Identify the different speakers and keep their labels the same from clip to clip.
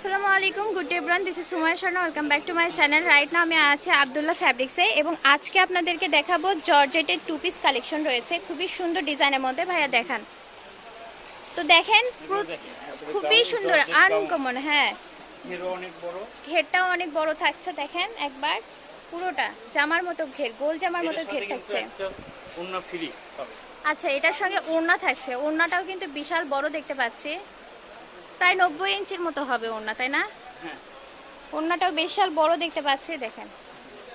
Speaker 1: আসসালামু আলাইকুম good day bran this is Sumoy Sharma welcome back to my channel right না আমি আছি আবদুল্লাহ ফ্যাব্রিক্সে এবং আজকে আপনাদেরকে দেখাবো জর্জেটের টু পিস কালেকশন রয়েছে। খুবই সুন্দর ডিজাইনের মধ্যে ভাইয়া দেখান। তো দেখেন খুবই সুন্দর আনকমন হ্যাঁ। ঘেরটাও অনেক বড় থাকছে দেখেন একবার। পুরোটা জামার মতো ঘের গোল জামার মতো ঘের থাকছে। আচ্ছা এটার সঙ্গে ওড়না থাকছে। ওড়নাটাও কিন্তু বিশাল বড় দেখতে পাচ্ছি। প্রায় নব্বই ইঞ্চির মতো হবে ওড়না তাই না?
Speaker 2: হ্যাঁ।
Speaker 1: ওড়নাটাও বিশাল বড় দেখতে পাচ্ছি দেখেন।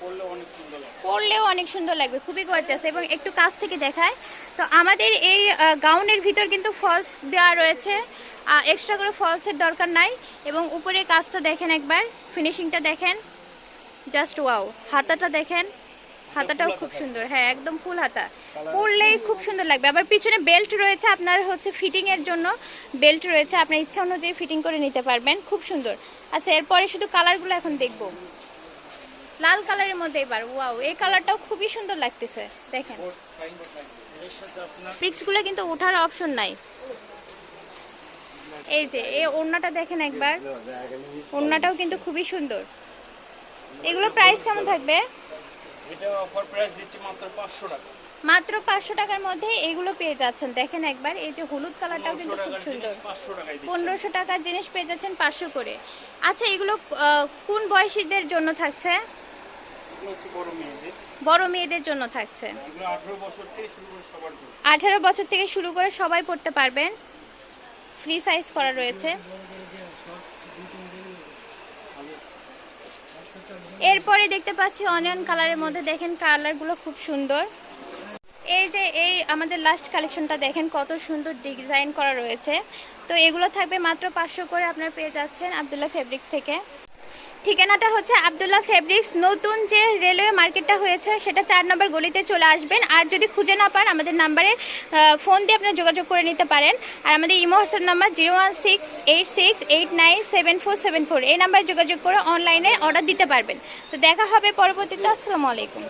Speaker 2: পড়লে অনেক সুন্দর
Speaker 1: পরলেও অনেক সুন্দর লাগবে খুবই গর্জাস এবং একটু কাছ থেকে দেখায়। তো আমাদের এই গাউনের ভিতর কিন্তু ফলস দেওয়া রয়েছে। এক্সট্রা করে ফলসের দরকার নাই এবং উপরে কাজটা দেখেন একবার ফিনিশিংটা দেখেন। জাস্ট ওয়াও হাতাটা দেখেন। হাতাটাও খুব সুন্দর। হ্যাঁ একদম ফুল হাতা। পরলেই খুব সুন্দর লাগবে। আবার পিছনে বেল্ট রয়েছে আপনার হচ্ছে ফিটিং এর জন্য। বেল্ট রয়েছে আপনার ইচ্ছা অনুযায়ী ফিটিং করে নিতে পারবেন। খুব সুন্দর। আচ্ছা এরপরে শুধু কালারগুলো এখন দেখব। লাল কালারের মধ্যে এবার ওয়াও এই কালারটাও খুবই সুন্দর লাগতেছে। দেখেন। ফিক্সগুলো কিন্তু ওঠার অপশন নাই। এই যে এই ওড়নাটা দেখেন একবার। ওড়নাটাও কিন্তু খুবই সুন্দর। এগুলো প্রাইস কেমন থাকবে?
Speaker 2: এটা অফার প্রাইস দিচ্ছি মাত্র পাঁচশো টাকা।
Speaker 1: মাত্র পাঁচশো টাকার মধ্যে এগুলো পেয়ে যাচ্ছেন। দেখেন একবার এই যে হলুদ কালারটাও কিন্তু খুব সুন্দর।
Speaker 2: জিনিস পাঁচশো টাকায় দিচ্ছি
Speaker 1: পনেরোশো টাকার জিনিস পেয়ে যাচ্ছেন পাঁচশো করে। আচ্ছা এগুলো কোন বয়সীদের জন্য থাকছে? বড় মেয়েদের জন্য থাকছে।
Speaker 2: এগুলো আঠেরো বছর থেকে শুরু করে সবার জন্য।
Speaker 1: আঠারো বছর থেকে শুরু করে সবাই পড়তে পারবেন। ফ্রি সাইজ করা রয়েছে। এরপরে দেখতে পাচ্ছি অনিয়ন কালারের মধ্যে। দেখেন কালারগুলো খুব সুন্দর। এই যে এই আমাদের লাস্ট কালেকশনটা দেখেন, কত সুন্দর ডিজাইন করা রয়েছে। তো এগুলো থাকবে মাত্র পাঁচশো করে আপনারা পেয়ে যাচ্ছেন আবদুল্লাহ ফেব্রিক্স থেকে। ঠিকানাটা হচ্ছে আবদুল্লাহ ফেব্রিক্স। নতুন যে রেলওয়ে মার্কেটটা হয়েছে, সেটা চার নম্বর গলিতে চলে আসবেন। আর যদি খুঁজে না পান, আমাদের নাম্বারে ফোন দিয়ে আপনারা যোগাযোগ করে নিতে পারেন। আর আমাদের Imo WhatsApp number zero one six eight six eight nine seven four seven four. এই নাম্বারে যোগাযোগ করে অনলাইনে অর্ডার দিতে পারবেন। তো দেখা হবে পরবর্তীতে। আসসালামু আলাইকুম।